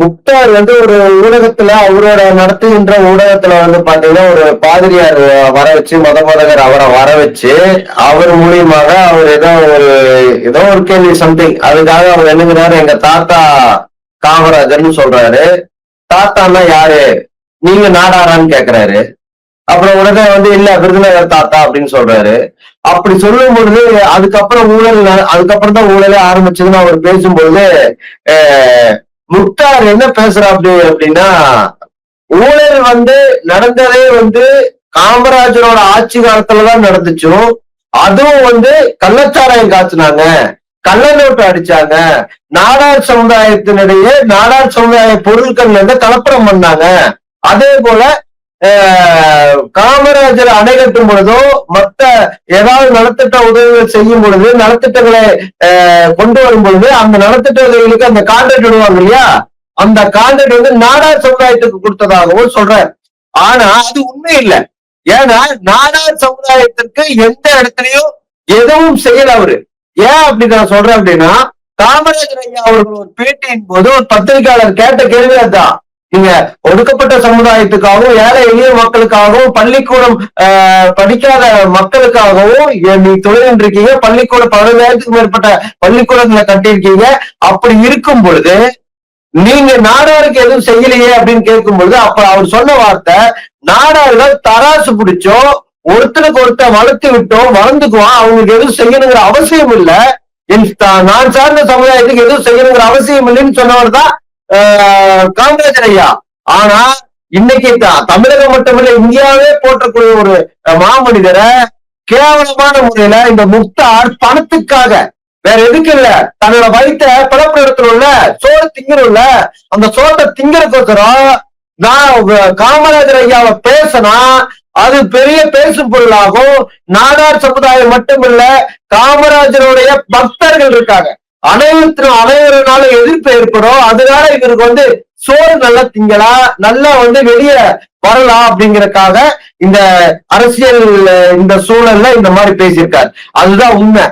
முக்தார் வந்து ஒரு ஊடகத்துல அவரோட நடத்துகின்ற ஊடகத்துல வந்து பாத்தீங்கன்னா ஒரு பாதிரியார் வர வச்சு மத போதகர் அவரை வர வச்சு அவர் மூலியமாக அவர் ஏதோ ஒரு ஏதோ ஒரு கேள்வி சம்திங் அதுக்காக அவர் என்னங்கிறாரு எங்க தாத்தா காமராஜர்னு சொல்றாரு. தாத்தான்னா யாரு? நீங்க நாடாரான்னு கேக்குறாரு. அப்புறம் உடனே வந்து இல்ல விருதுநகர் தாத்தா அப்படின்னு சொல்றாரு. அப்படி சொல்லும் பொழுது அதுக்கப்புறம் ஊழல் அதுக்கப்புறம் தான் ஊழலே ஆரம்பிச்சதுன்னு அவர் பேசும்பொழுது முக்தார் என்ன பேசுறாப்டி அப்படின்னா ஊழல் வந்து நடந்ததே வந்து காமராஜரோட ஆட்சி காலத்துலதான் நடந்துச்சும் அதுவும் வந்து கள்ளச்சாராயம் காய்ச்சினாங்க கள்ள நோட்டு அடிச்சாங்க. நாடார் சமுதாயத்தினிடையே நாடார் சமுதாய பொருட்கள்ல இருந்து கலப்படம் பண்ணாங்க. அதே போல காமராஜர் அணை கட்டும் பொழுதோ மத்த ஏதாவது நலத்திட்ட உதவிகள் செய்யும் பொழுது நலத்திட்டங்களை கொண்டு வரும் பொழுது அந்த நலத்திட்ட உதவிகளுக்கு அந்த கான்ட்ராக்ட் விடுவாங்க இல்லையா? அந்த கான்ட்ராக்ட் வந்து நாடார் சமுதாயத்துக்கு கொடுத்ததாகவும் சொல்றேன் ஆனா அது உண்மை இல்லை. ஏன்னா நாடார் சமுதாயத்திற்கு எந்த இடத்துலயும் எதுவும் செய்யல அவரு. ஏன் அப்படி நான் சொல்றேன் அப்படின்னா காமராஜர் ஐயா அவர்கள் ஒரு பேட்டியின் போது ஒரு பத்திரிகையாளர் கேட்ட கேள்வி அதுதான். நீங்க ஒடுக்கப்பட்ட சமுதாயத்துக்காகவும் ஏழை எளிய மக்களுக்காகவும் பள்ளிக்கூடம் ஆஹ், படிக்காத மக்களுக்காகவும் நீ தொழில் இருக்கீங்க பள்ளிக்கூடம் பதினஞ்சாயிரத்துக்கு மேற்பட்ட பள்ளிக்கூடங்களை கட்டியிருக்கீங்க. அப்படி இருக்கும் பொழுது நீங்க நாடாருக்கு எதுவும் செய்யலையே அப்படின்னு கேட்கும் பொழுது அப்ப அவர் சொன்ன வார்த்தை நாடார்கள் தராசு பிடிச்சோ ஒருத்தனுக்கு ஒருத்த வளர்த்து விட்டோம் வளர்ந்துக்குவான் அவங்களுக்கு எதுவும் செய்யணுங்கிற அவசியம் இல்லை. என் நான் சார்ந்த சமுதாயத்துக்கு எதுவும் செய்யணுங்கிற அவசியம் இல்லைன்னு சொன்னவர் தான் காமராஜர் ஐயா. ஆனா இன்னைக்கு தான் தமிழகம் மட்டுமில்ல இந்தியாவே போற்றக்கூடிய ஒரு மாமனிதரை கேவலமான முறையில இந்த முக்தார் பணத்துக்காக வேற எதுக்கு இல்ல தன்னோட வயிற்ற பிளப்பு நடத்தணும்ல சோறு திங்கணும்ல அந்த சோத்தை திங்கிறதுக்கோசரம் நான் காமராஜர் ஐயாவை பேசினா அது பெரிய பேசும் பொருளாகும். நாடார் சமுதாயம் மட்டுமில்ல காமராஜருடைய பக்தர்கள் இருக்காங்க. அனைவரும் அனைவருனால எதிர்ப்பு ஏற்படும். அதனால இவருக்கு வந்து சோறு நல்லா திங்கலாம் நல்லா வந்து வெளியே வரலாம் அப்படிங்கறக்காக இந்த அரசியல் இந்த சூழல்ல இந்த மாதிரி பேசியிருக்காரு. அதுதான் உண்மை.